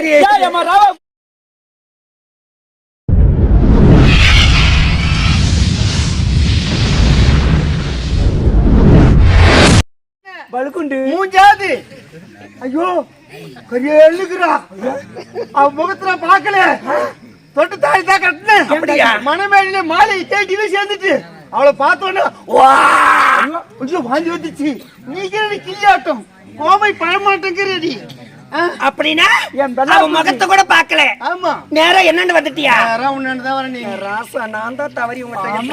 சரி ஏய், அம்மா, ராவா. பலுக்குண்டு மூஞ்சாது. ஐயோ. பெரிய எழுக்குறா அவ முகத்துல பாக்கல தொட்டு தாடி தான் கட்டினேன் அப்படியா? மனமேடியில மாலை தேடிவே சேர்ந்துட்டு. அவளை பார்த்தோன்னே வா! ஐயோ வாந்தி வந்துச்சு. நீங்க கிளியாட்டம் கோவை பழமாட்டேங்கிறடி அப்படின்னா அவன் முகத்தை கூட பாக்கல ஆமா. நேரா என்னன்னு வந்துட்டியா? யாரா உன்னு தான் ராசா நான் தான் தவறி உங்கள்கிட்ட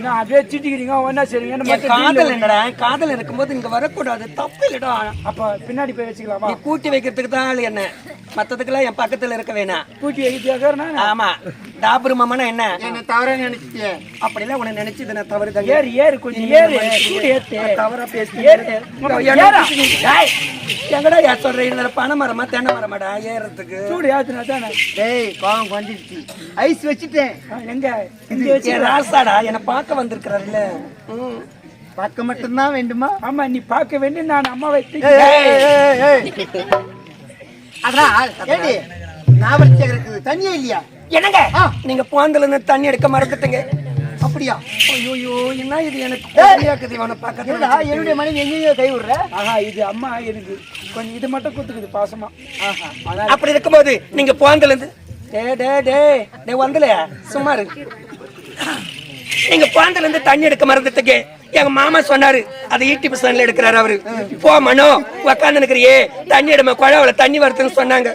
நான் அப்படியே சிட்டிக்கிறீங்க ஒன்னா சரிங்க காதல். என்னடா? காதல் இருக்கும்போது இங்க வரக்கூடாது. தப்பு இல்லடா. அப்ப பின்னாடி போய் வச்சுக்கலாமா? நீ கூட்டி வைக்கிறதுக்கு தான் ஆள் என்ன? மத்ததுக்கெல்லாம் என் பக்கத்துல இருக்க வேணாம். கூட்டி வைக்கிறதுக்காக ஆமா. டாபுரு மாமனா என்ன? என்ன தவறா நினைச்சிட்டியே. அப்படிலாம் உன்னை நினைச்சது நான் தவறு தான் ஏறு ஏறு கொஞ்சம் ஏறு சூடு ஏத்து. தவறா பேசி ஏறு. ஏறா. எங்கடா சொல்றேன் இதுல பனை மரமா தென்னை மரமாடா ஏறதுக்கு சூடு ஏத்துனா தானே? டேய் கோவம் ஐஸ் வச்சுட்டேன். எங்க? இங்க வச்சு ராசாடா. என்னை பார்க்க வந்திருக்கிறாருல்ல. பக்கம் மட்டும்தான் வேண்டுமா? ஆமா நீ பார்க்க வேண்டிய நான் அம்மா வைத்து அதான் ஏடி இருக்குது தண்ணியே இல்லையா? என்னங்க? நீங்க போந்தல இருந்து தண்ணி எடுக்க மறந்துட்டீங்க. அப்படியா? ஐயோ என்ன இது எனக்கு கோரியாக்குது இவனை என்னடா என்னுடைய மனைவி எங்கேயோ கை விடுற? ஆஹா இது அம்மா எனக்கு கொஞ்சம் இது மட்டும் குத்துக்குது பாசமா. ஆஹா அப்படி இருக்கும்போது நீங்க போந்தல இருந்து டே டே டே டே வந்தல சும்மா இரு. நீங்க போந்தல இருந்து தண்ணி எடுக்க மறந்துட்டீங்க. எங்க மாமா சொன்னாரு அதை ஈட்டி புஸ்தகத்துல எடுக்கிறாரு அவரு. போ மனோ உக்காந்து நிக்கிறியே தண்ணி எடும குழாவுல தண்ணி வருதுன்னு சொன்னாங்க.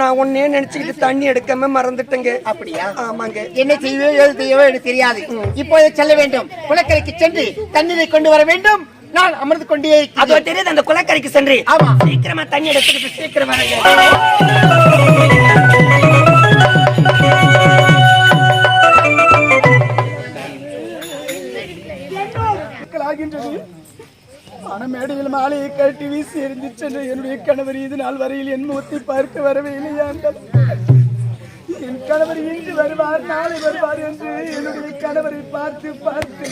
நான் உன்னே நினைச்சுக்கிட்டு தண்ணி எடுக்காம மறந்துட்டேங்க. அப்படியா? ஆமாங்க. என்ன செய்யவோ ஏது செய்யவோ எனக்கு தெரியாது. இப்போது செல்ல வேண்டும். குளக்கரைக்கு சென்று தண்ணீரை கொண்டு வர வேண்டும். நான் அமர்ந்து கொண்டே. அதோ தெரியுது அந்த குளக்கரைக்கு சென்று. ஆமா. சீக்கிரமா தண்ணி எடுத்துக்கிட்டு சீக்கிரம் வரங்க. ஆகின்றது மனமேடையில் மாலையை கட்டி வீசி எறிந்து சென்ற என்னுடைய கணவர் இது நாள் வரையில் என் முகத்தை பார்க்க வரவே இல்லையா என் கணவர் இன்று வருவார் நாளை வருவார் என்று என்னுடைய கணவரை பார்த்து பார்த்து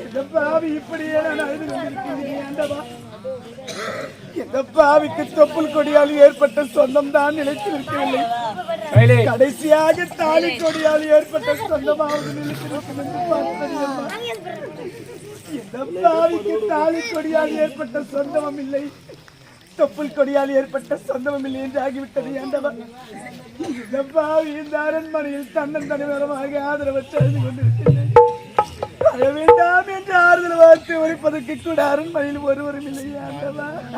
இந்த பாவி இப்படியே நான் அழுது கொண்டிருக்கிறேன் ஆண்டவா. இந்த பாவிக்கு தொப்புள் கொடியால் ஏற்பட்ட சொந்தம் தான் நிலைத்து நிற்கவில்லை கடைசியாக தாலி கொடியால் ஏற்பட்ட சொந்தமாவது நிலைத்து நிற்கும் என்று பார்த்தறியம்மா. பாவிக்கு தாலி கொடியால் ஏற்பட்ட சொந்தமும் இல்லை தொப்புள் கொடியால் ஏற்பட்ட சொந்தமும் இல்லை என்று ஆகிவிட்டது ஆண்டவா இந்த பாவி இந்த அரண்மனையில் தன்னன் தனிவரமாக ஆதரவற்று அழுது கொண்டிருக்கின்றேன். அழ வேண்டாம் என்று ஆறுதல் வார்த்தை உரைப்பதற்கு கூட அரண்மனையில் ஒருவரும்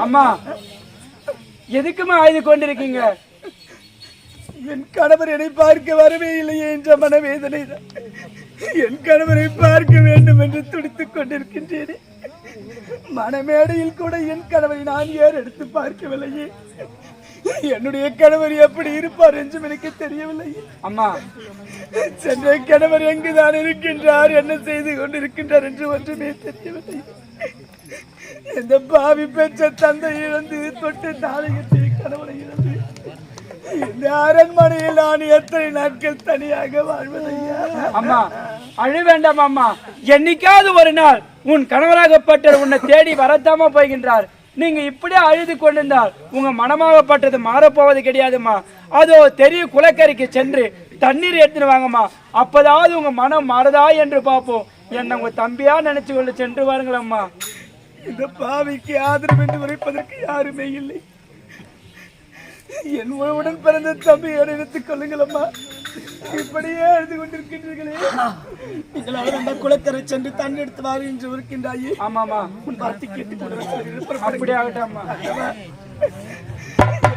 அம்மா எதுக்குமா ஆயுது கொண்டிருக்கீங்க? என் கணவர் என்னை பார்க்க வரவே இல்லையே என்ற மனவேதனை தான். என் கணவரை பார்க்க வேண்டும் என்று துடித்துக் கொண்டிருக்கின்றேனே. மனமேடையில் கூட என் கணவரை நான் ஏர் எடுத்து பார்க்கவில்லையே? என்னுடைய கணவர் எப்படி இருப்பார் என்றும் எனக்கு தெரியவில்லை அம்மா சென்ற கணவர் எங்குதான் இருக்கின்றார் என்ன செய்து கொண்டிருக்கின்றார் என்று ஒன்றுமே தெரியவில்லை. இந்த பாவி பெற்ற தந்தை இழந்து தொட்டு தாளையத்தை கணவனை இழந்து இந்த அரண்மனையில் நான் எத்தனை நாட்கள் தனியாக வாழ்வதையா அம்மா அழ வேண்டாம் அம்மா. என்னைக்காவது ஒரு நாள் உன் கணவராகப்பட்ட உன்னை தேடி வரத்தாம போகின்றார் நீங்க இப்படியே அழுது கொண்டிருந்தால் உங்க மனமாகப்பட்டது மாறப்போவது கிடையாதும்மா. அதோ தெரிய குளக்கரைக்கு சென்று தண்ணீர் எடுத்துட்டு வாங்கம்மா. அப்பதாவது உங்க மனம் மாறுதா என்று பார்ப்போம். என்ன உங்க தம்பியா நினைச்சு கொண்டு சென்று வாருங்களம்மா. இந்த பாவிக்கு ஆதரவு என்று உரைப்பதற்கு யாருமே இல்லை. என் உடன் பிறந்த தம்பியோடு எடுத்துக் கொள்ளுங்கள் அம்மா இப்படியே எழுதி கொண்டிருக்கின்றீர்களே. நீங்கள் அவர் அந்த குளக்கரை சென்று தண்ணி எடுத்து வாரு என்று இருக்கின்றாயே ஆமாமா உன் வார்த்தை கேட்டுக் அப்படி ஆகட்டும்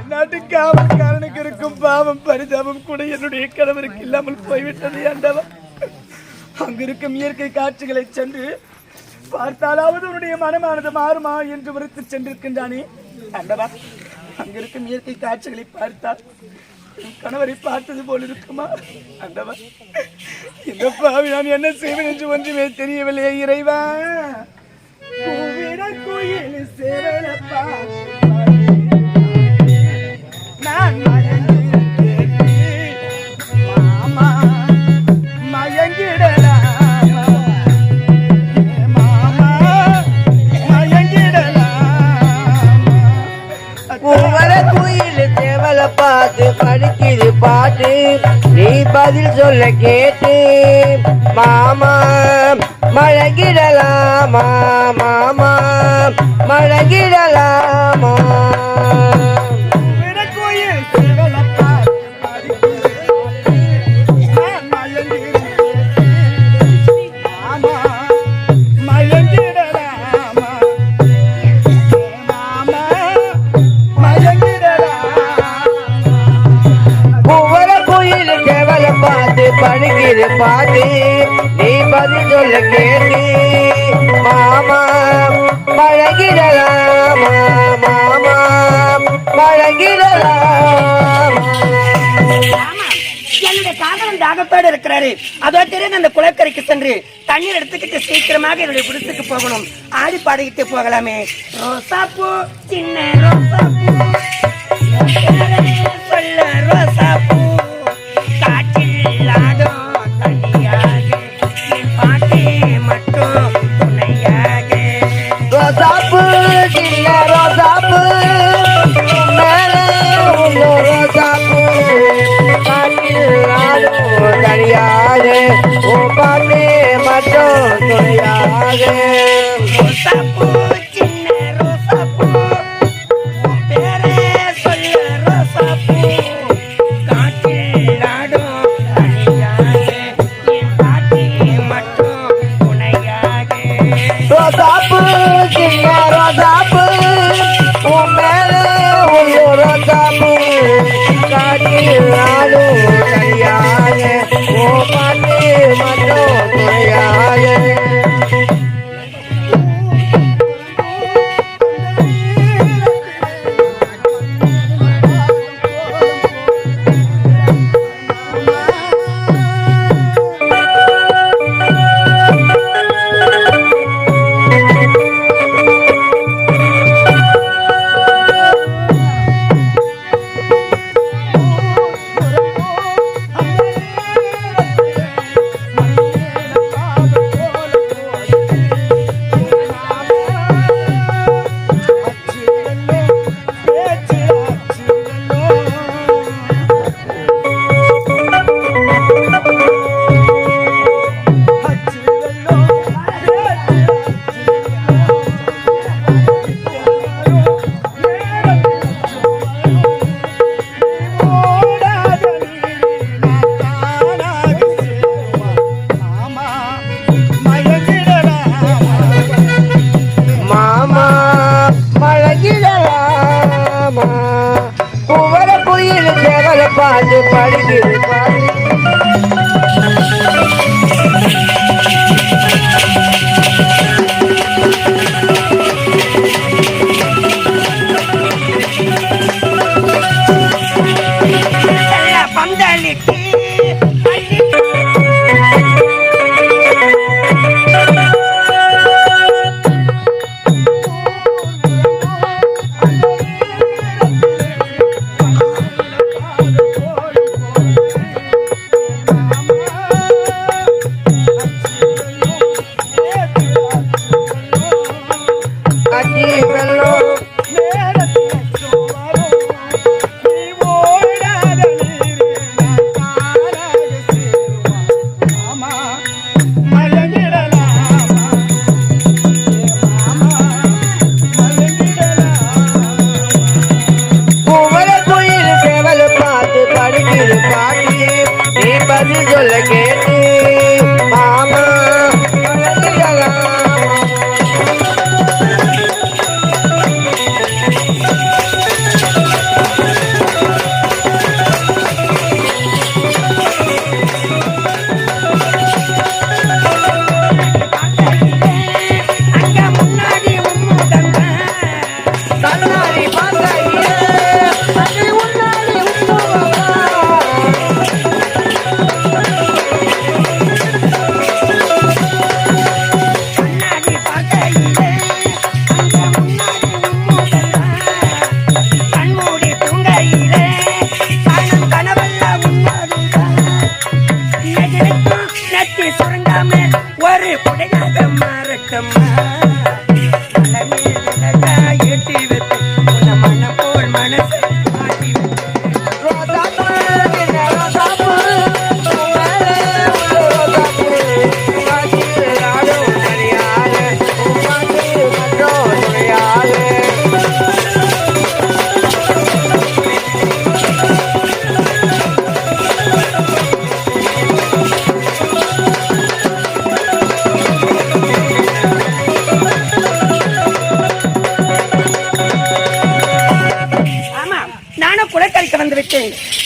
நாட்டு காவல்காரனுக்கு இருக்கும் பாவம் பரிதாபம் கூட என்னுடைய கணவருக்கு இல்லாமல் போய்விட்டது ஆண்டவா அங்கிருக்கும் இயற்கை காட்சிகளை சென்று பார்த்தாலாவது உன்னுடைய மனமானது மாறுமா என்று உரைத்து சென்றிருக்கின்றானே ஆண்டவா அங்கிருக்கும் இயற்கை காட்சிகளை பார்த்தால் என் கணவரை பார்த்தது போல் இருக்குமா? ஆண்டவா இந்த பாவி நான் என்ன செய்வேன் என்று ஒன்றுமே தெரியவில்லை இறைவா? கூவிட குயில் சேவலப்பா பார்த்து படிக்குது பாட்டு. நீ பதில் சொல்ல கேட்டு. மாமா மழகிடலாமா மாமா மழகிடலாமா காவி சொல்ல கேட்டி மாமா பழகிடலாமா மாமா பழகிடலாம் என்னுடைய காதலன் தாகத்தோடு இருக்கிறாரு. அதோ தெரியும் அந்த குளக்கரைக்கு சென்று தண்ணீர் எடுத்துக்கிட்டு சீக்கிரமாக என்னுடைய குடிசுக்கு போகணும். ஆடி பாடிக்கிட்டு போகலாமே. ரோசா பூ சின்ன ரோசா பூ. சொல்ல ரோசா பூ. முருகன்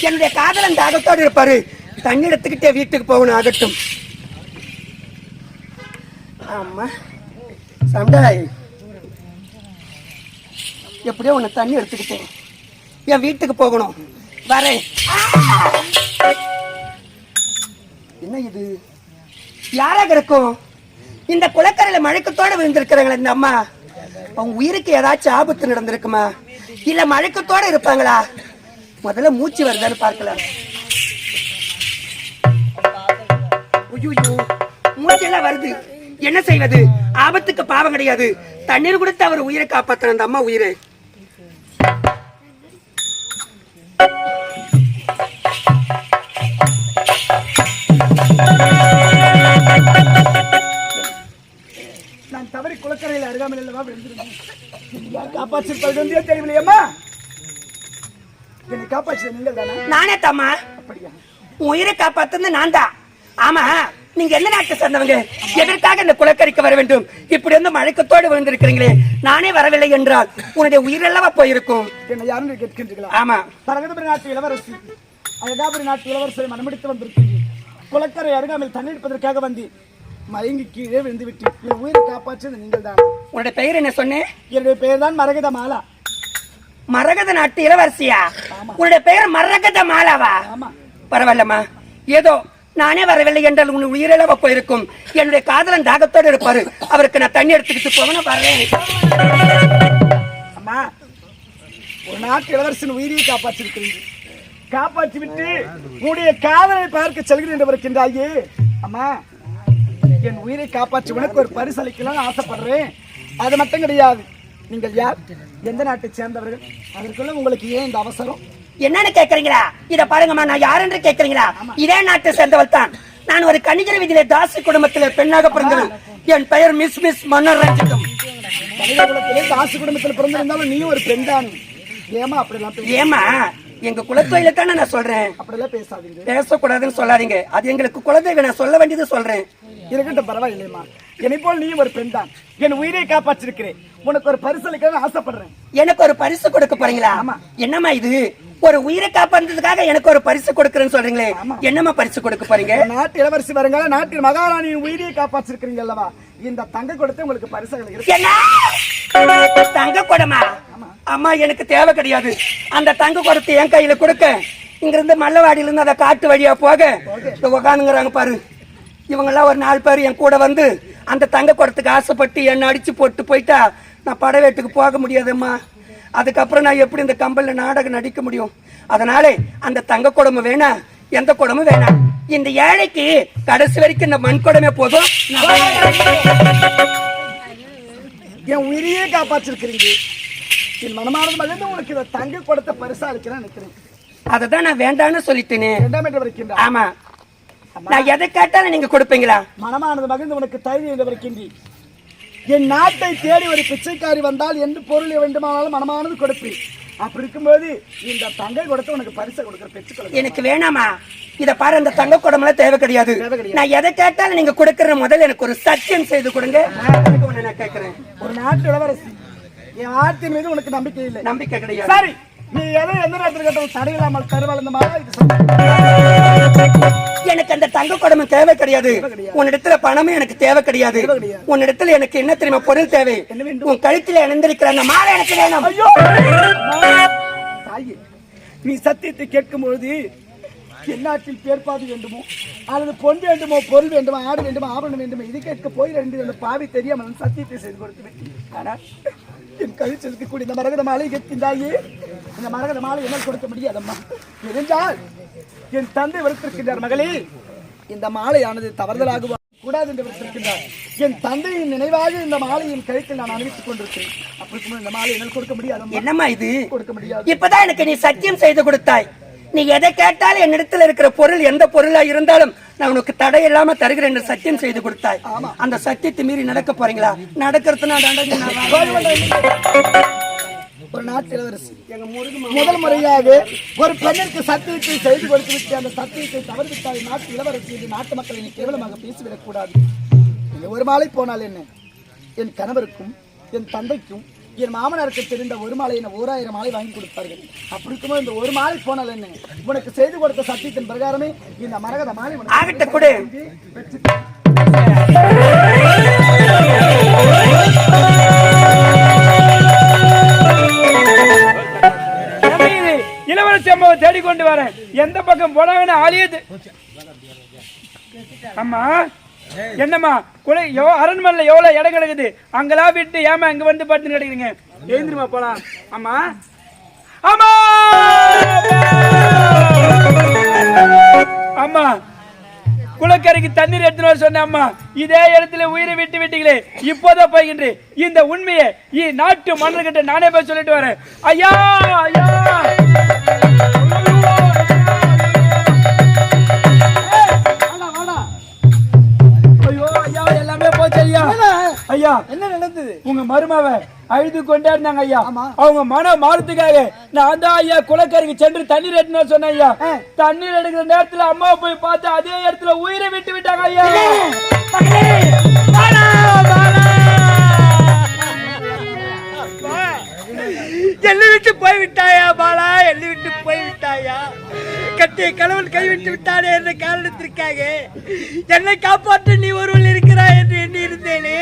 என்னுடைய காதலன் தாகத்தோடு இருப்பாரு. தண்ணி எடுத்துக்கிட்டே வீட்டுக்கு போகணும் ஆகட்டும். ஆமா. சண்டாய் எப்படியோ உன்னை தண்ணி எடுத்துக்கிட்டேன். என் வீட்டுக்கு போகணும். வரேன். என்ன இது? யாராக இருக்கும்? இந்த குளக்கரையில மழைக்கத்தோட விழுந்திருக்கிறாங்களே இந்த அம்மா. அவங்க உயிருக்கு ஏதாச்சும் ஆபத்து நடந்திருக்குமா? இல்ல மழைக்கத்தோடு இருப்பாங்களா? முதல்ல மூச்சு வருதான்னு பார்க்கலாம். மூச்செல்லாம் வருது. என்ன செய்வது? ஆபத்துக்கு பாவம் கிடையாது. தண்ணீர் கொடுத்து அவர் உயிரை காப்பாத்தணும் அந்த அம்மா உயிரை. நான் தவறி குளக்கரையில் அருகாமல் அல்லவா விழுந்திருந்தேன் காப்பாற்றி காப்பாற்றிருப்பது தெரியவில்லையம்மா. என்னை காப்பாற்றிய நீங்கள் தானே நானே தாமா அப்படியா? உயிரை காப்பாத்துறது நான் தான் ஆமா நீங்க எந்த நாட்டை சேர்ந்தவங்க? எதற்காக இந்த குளக்கரைக்கு வர வேண்டும்? இப்படி வந்து மழைக்கத்தோடு விழுந்திருக்கிறீங்களே. நானே வரவில்லை என்றால் உன்னுடைய உயிரெல்லவா போயிருக்கும். என்னை யாரும் கேட்கின்றீர்களா? ஆமா. தரகதபுரி நாட்டு இளவரசி அழகாபுரி நாட்டு இளவரசரை மனமுடித்து வந்திருக்கிறீர்கள் குளக்கரை அருகாமையில் தண்ணீர் எடுப்பதற்காக வந்து மயங்கி கீழே விழுந்து விட்டு என் உயிரை காப்பாற்றியது நீங்கள் தான் உன்னுடைய பெயர் என்ன சொன்னேன் என்னுடைய பெயர் தான் மரகத மாலா மரகத நாட்டு இளவரசியா? உன்னுடைய பெயர் மரகத மாலாவா? பரவாயில்லம்மா. ஏதோ நானே வரவில்லை என்றால் உன் உயிரிழவ போயிருக்கும். என்னுடைய காதலன் தாகத்தோடு இருப்பாரு. அவருக்கு நான் தண்ணி எடுத்துக்கிட்டு போகணும் வரேன் அம்மா ஒரு நாட்டு இளவரசன் உயிரியை காப்பாற்றிருக்கிறீர்கள் காப்பாற்றி விட்டு உன்னுடைய காதலை பார்க்க செல்கிறேன் என்று இருக்கின்றாயே அம்மா என் உயிரை காப்பாற்றி உனக்கு ஒரு பரிசு அளிக்கலாம்னு ஆசைப்படுறேன். அது மட்டும் கிடையாது. நீங்கள் யார்? எந்த நாட்டை சேர்ந்தவர்கள்? அதற்குள்ள உங்களுக்கு ஏன் இந்த அவசரம்? என்னன்னு கேக்குறீங்களா? இத பாருங்கம்மா நான் யார் என்று கேக்குறீங்களா இதே நாட்டை சேர்ந்தவள் தான். நான் ஒரு கணிகர விதியிலே தாசி குடும்பத்திலே பெண்ணாக பிறந்தது என் பெயர் மிஸ் மிஸ் மன்னர் ரஞ்சிதம் மனித குலத்திலே காசு குடும்பத்தில் பிறந்திருந்தாலும் நீயும் ஒரு பெண் தான். ஏமா அப்படிலாம் பே- ஏமா எங்க குலத்தொழில தானே நான் சொல்றேன். அப்படிலாம் பேசாதீங்க. பேசக்கூடாதுன்னு சொல்லாதீங்க. அது எங்களுக்கு குலதெய்வம் நான் சொல்ல வேண்டியது சொல்றேன். இருக்கட்டும் பரவாயில்லையம்மா என்னை போல் நீயும் ஒரு பெண் தான். என் உயிரை காப்பாற்றிருக்கிறேன். உனக்கு ஒரு பரிசு அளிக்கணும்னு ஆசைப்படுறேன். எனக்கு ஒரு பரிசு கொடுக்க போறீங்களா? என்னம்மா இது? ஒரு உயிரை காப்பாந்ததுக்காக எனக்கு ஒரு பரிசு கொடுக்கறேன்னு சொல்றீங்களே. என்னம்மா பரிசு கொடுக்க போறீங்க? நாட்டு இளவரசி வருங்கால நாட்டின் மகாராணியின் உயிரியை காப்பாற்றிருக்கிறீங்க அல்லவா? இந்த தங்க கொடுத்து உங்களுக்கு என்ன? தங்க குடமா? அம்மா எனக்கு தேவை கிடையாது. அந்த தங்க குடத்தை என் கையில கொடுக்க. இங்கிருந்து மல்லவாடியிலிருந்து மல்லவாடியில இருந்து அதை காட்டு வழியா போக. உட்காந்துங்கிறாங்க பாரு. இவங்கெல்லாம் ஒரு நாலு பேர் என் கூட வந்து அந்த தங்க குடத்துக்கு ஆசைப்பட்டு என்னை அடிச்சு போட்டு போயிட்டா நான் படவேட்டுக்கு போக முடியாதும்மா. அதுக்கப்புறம் நான் எப்படி இந்த கம்பல்ல நாடகம் நடிக்க முடியும்? அதனாலே அந்த தங்க குடமும் வேணாம் எந்த குடமும் வேணாம் இந்த ஏழைக்கு கடைசி வரைக்கும் இந்த மண் குடமே போதும். நான் என் உயிரையே காப்பாற்றிருக்கிறீங்க என் மனமானது மகிழ்ந்து உனக்கு இந்த தங்க கொடுத்த பரிசா அளிக்கிறேன் நினைக்கிறேன். அததான் நான் வேண்டாம்னு சொல்லிட்டேனே. இரண்டாம் என்று இருக்கின்ற ஆமா. நான் எதை கேட்டாலும் நீங்க கொடுப்பீங்களா? மனமானது மகிழ்ந்து உனக்கு தைரியம் என்று என் நாட்டை தேடி ஒரு பிச்சைக்காரி வந்தால் எந்த பொருள் வேண்டுமானாலும் மனமானது கொடுப்பேன். அப்படி இருக்கும்போது இந்த தங்கை கொடுத்து உனக்கு பரிசை கொடுக்குற பெற்றுக்கொள்ள எனக்கு வேணாமா? இத பாரு அந்த தங்க குடமெல்லாம் தேவை கிடையாது. நான் எதை கேட்டாலும் நீங்க கொடுக்கற முதல்ல எனக்கு ஒரு சத்தியம் செய்து கொடுங்க. நான் கேட்கிறேன். ஒரு நாட்டு இளவரசி. என் வார்த்தை மீது உனக்கு நம்பிக்கை இல்லை. நம்பிக்கை கிடையாது. சரி நீ எதை எந்த நேரத்தில் கேட்டாலும் தடையில்லாமல் தருவாள் இந்த மாதிரி. எனக்கு அந்த தங்க குடமும் தேவை கிடையாது. உன்னிடத்துல பணமும் எனக்கு தேவை கிடையாது. உன்னிடத்துல எனக்கு என்ன தெரியுமா? பொருள் தேவை. உன் கழுத்துல இணைந்திருக்கிற அந்த மாலை எனக்கு வேணும். நீ சத்தியத்தை கேட்கும் பொழுது எந்நாட்டில் பேர்பாதி வேண்டுமோ? அல்லது பொன் வேண்டுமோ பொருள் வேண்டுமோ ஆடு வேண்டுமோ ஆபரணம் வேண்டுமோ? இது கேட்க போய் ரெண்டு அந்த பாவி தெரியாமல் சத்தியத்தை செய்து கொடுத்து ஆனால் என் கழிச்சு இருக்கக்கூடிய இந்த மரகத மாலை கேட்கின்றாயே இந்த மரகத மாலை என்னால் கொடுக்க முடியாதம்மா. இருந்தால் என் தந்தை வருத்திருக்கின்றார் மகளே. இந்த மாலையானது தவறுதலாக கூடாது என்று வைத்திருக்கின்றார் என் தந்தையின் நினைவாக இந்த மாலையின் கழுத்தில் நான் அணிவித்துக் கொண்டிருக்கிறேன். அப்படி இந்த மாலை என்னால் கொடுக்க முடியாது என்னம்மா இது? கொடுக்க முடியாது. இப்பதான் எனக்கு நீ சத்தியம் செய்து கொடுத்தாய். நீ எதை கேட்டாலும் என்னிடத்துல இருக்கிற பொருள் எந்த பொருளா இருந்தாலும் நான் உனக்கு தடை இல்லாம தருகிறேன் என்று சத்தியம் செய்து கொடுத்தாய். அந்த சத்தியத்தை மீறி நடக்க போறீங்களா? நடக்கிறதுனா தண்டனை நான் வாங்க- ஒரு நாட்டு இளவரசி முதல் முறையாக ஒரு பெண்ணிற்கு சத்தியத்தை செய்து கொடுத்து விட்டு அந்த சத்தியத்தை தவறுவிட்டால் நாட்டு இளவரசி என்று நாட்டு மக்களை நீ கேவலமாக பேசிவிடக் கூடாது. ஒரு மாலை போனால் என்ன? என் கணவருக்கும் என் தந்தைக்கும் என் மாமனாருக்கு தெரிந்த ஒரு மாலை என்ன ஓராயிரம் மாலை வாங்கி கொடுப்பார்கள்? அப்படி இருக்கும்போது இந்த ஒரு மாலை போனால் என்ன? உனக்கு செய்து கொடுத்த சத்தியத்தின் பிரகாரமே இந்த மரகத மாலை ஆகட்ட கொடு. இளவரசி அம்மாவை தேடிக்கொண்டு வரேன். எந்த பக்கம் போனாங்கன்னு ஆலியது அம்மா என்னம்மா குலை எவ்வளோ அரண்மனையில் எவ்வளோ இடம் கிடக்குது? அங்கெல்லாம் விட்டு ஏமா இங்கே வந்து பார்த்து கிடைக்கிறீங்க எழுந்திருமா போலாம். அம்மா. அம்மா! அம்மா குளக்கரைக்கு தண்ணீர் எடுத்துன்னு வர சொன்ன அம்மா. இதே இடத்துல உயிரை விட்டு விட்டீங்களே இப்போதான் போய்கின்றே இந்த உண்மையை இ நாட்டு மன்னர்கிட்ட நானே போய் சொல்லிட்டு வரேன். ஐயா ஐயா! ஐயா என்ன நடந்தது? உங்க மருமாவ அழுது கொண்டே இருந்தாங்க ஐயா. அவங்க மனம் மாறத்துக்காக நான் தான் ஐயா குளக்கரைக்கு சென்று தண்ணீர் எடுத்துன்னு சொன்னேன் ஐயா. தண்ணீர் எடுக்கிற நேரத்துல அம்மாவை போய் பார்த்து அதே இடத்துல உயிரை விட்டு விட்டாங்க ஐயா. என்னை விட்டு போய் விட்டாயா பாலா? என்னை விட்டு போய் விட்டாயா கட்டிய கணவன் கைவிட்டு விட்டானே என்ற காரணத்திற்காக என்னை காப்பாற்ற நீ ஒருவன் இருக்கிறாய் என்று எண்ணி இருந்தேனே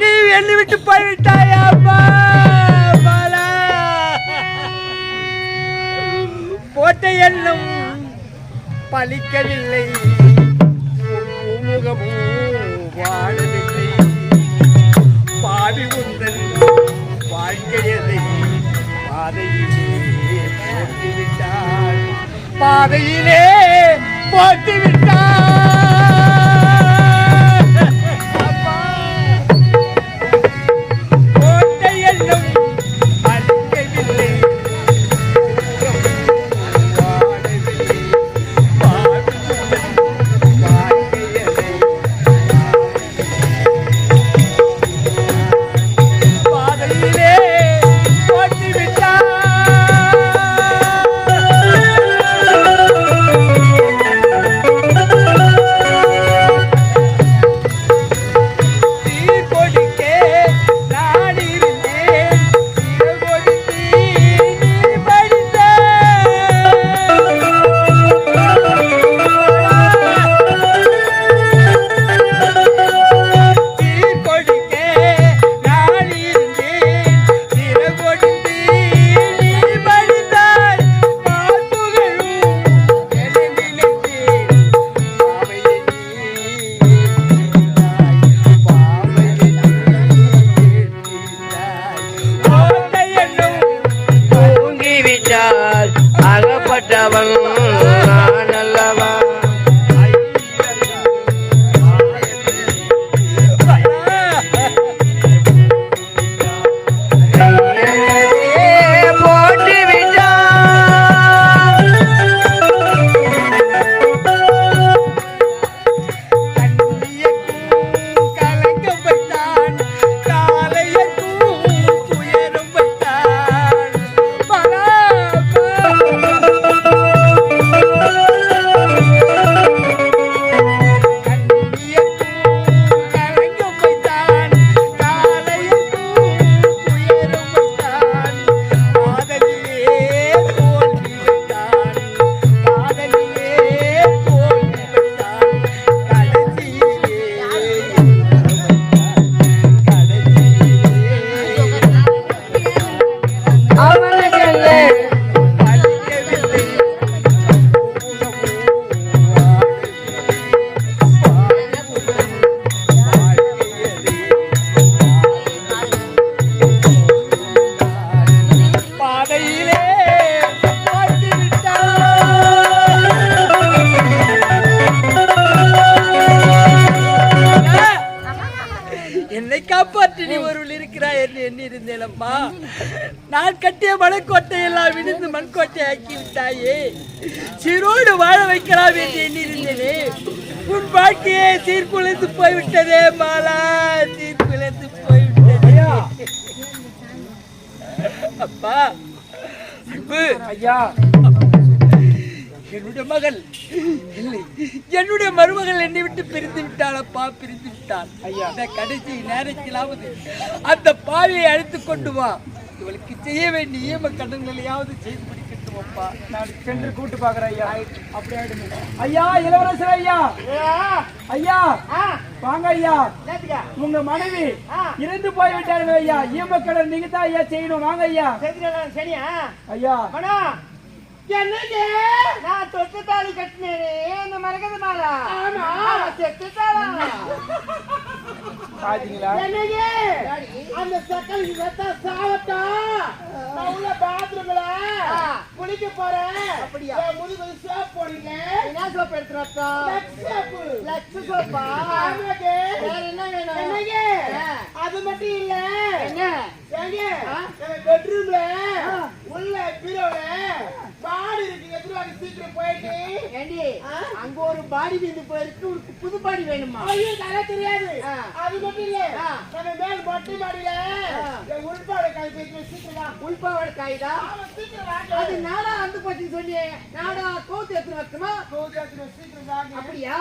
நீ என்னை விட்டு போய் பா பாலா. போட்ட எண்ணம் பலிக்கவில்லை முகமும் வாழவில்லை. பாவி உந்தன் வாழ்க்கையதை பாதையிலே போட்டுவிட்டாள். பாதையிலே போட்டுவிட்டாள் அப்பா, என்னுடைய மகள் இல்லை என்னுடைய மருமகள் என்னை விட்டு பிரிந்து விட்டாளப்பா பிரிந்து விட்டாள். இந்த கடைசி நேரத்திலாவது அந்த பாவியை அழைத்து கொண்டு வா. இவளுக்கு செய்ய வேண்டிய ஈம கடன்களையாவது செய்து முடிக்கட்டும் அப்பா நான் சென்று கூட்டு பாக்குறேன் ஐயா. அப்படியே ஆயிடுங்க. ஐயா. இளவரசர் ஐயா. ஐயா. வாங்க ஐயா. உங்க மனைவி இறந்து போய் விட்டார்கள் ஐயா. ஈமக்கடன் நீங்க தான் ஐயா செய்யணும். வாங்க ஐயா. சரியா? ஐயா. என்னது? நான் தொட்டு தாலி கட்டினேனே இந்த மரகத மாலா? ஆமா. செத்து தாளா? பாத்தீங்களா? என்னது? அந்த சக்கல் செத்தா சாவட்டா? உள்ள பாத்ரூம்ல குளிக்க போறேன். அப்படியா? முதுகு சோப் போடுங்க. என்ன சோப் எடுத்துறப்பா லக்ஸ் சோப் லக்ஸ் சோப்பா? ஆமாங்க வேற என்ன வேணும்? என்னங்க? அது மட்டும் இல்ல. என்ன? ஏங்க பெட்ரூம்ல உள்ள பீரோல பாடி இருக்கு. சீக்கிரம் போயிட்டு? ஏண்டி அங்க ஒரு பாடி வந்து போயிருக்கு. உனக்கு புது பாடி வேணுமா? ஐயோ நல்லா தெரியாது. அது மட்டும் இல்ல. நம்ம மேல மொட்டை மாடியில உள்பாடு காய் போயிட்டு சீக்கிரம் உள்பாடு காய்தா? அது நாடா அந்த பத்தி சொல்லி நாடா கோத்து எடுத்து வைக்கணுமா கோத்து எடுத்து சீக்கிரம் வாங்க. அப்படியா?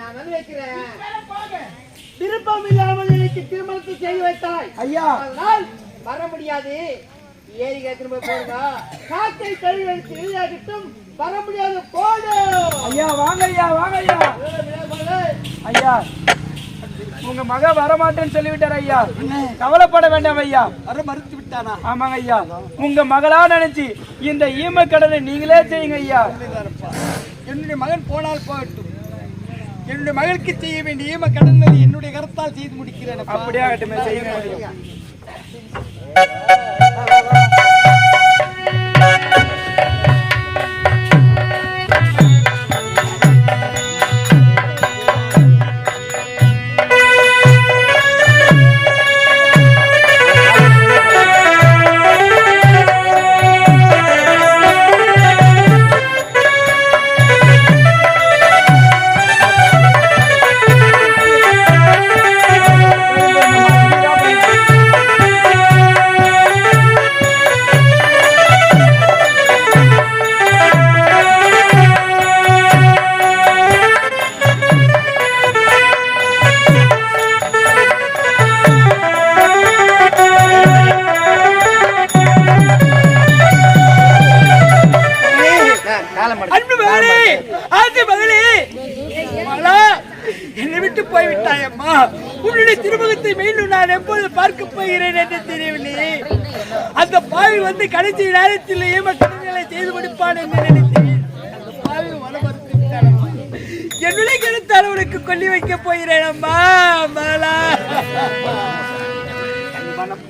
நான் வந்து வைக்கிறேன். விருப்பம் இல்லாமல் எனக்கு திருமணத்தை செய்து வைத்தாய். ஐயா. வர முடியாது. ஏறி திரும்ப போடுங்க காக்கை கழுவி எளிதாகட்டும் வர முடியாது போடு. ஐயா வாங்க ஐயா வாங்க ஐயா. ஐயா உங்க மக வரமாட்டேன்னு சொல்லிவிட்டார் ஐயா. கவலைப்பட வேண்டாம் ஐயா. வர மறுத்து விட்டானா? ஆமாங்க ஐயா. உங்க மகளா நினைச்சு இந்த ஈம கடனை நீங்களே செய்யுங்க ஐயா. என்னுடைய மகன் போனால் போகட்டும். என்னுடைய மகளுக்கு செய்ய வேண்டிய ஈம கடன்களை என்னுடைய கரத்தால் செய்து முடிக்கிறேன் அப்பா. அப்படியே ஆகட்டுமே செய்யுங்க கடைசி நேரத்திலேயே ஏம செய்து முடிப்பான் என்று நினைத்தேன். என்னுடைய கருத்தால் உனக்கு கொல்லி வைக்க போகிறேன் அம்மா மகளா என் மனம்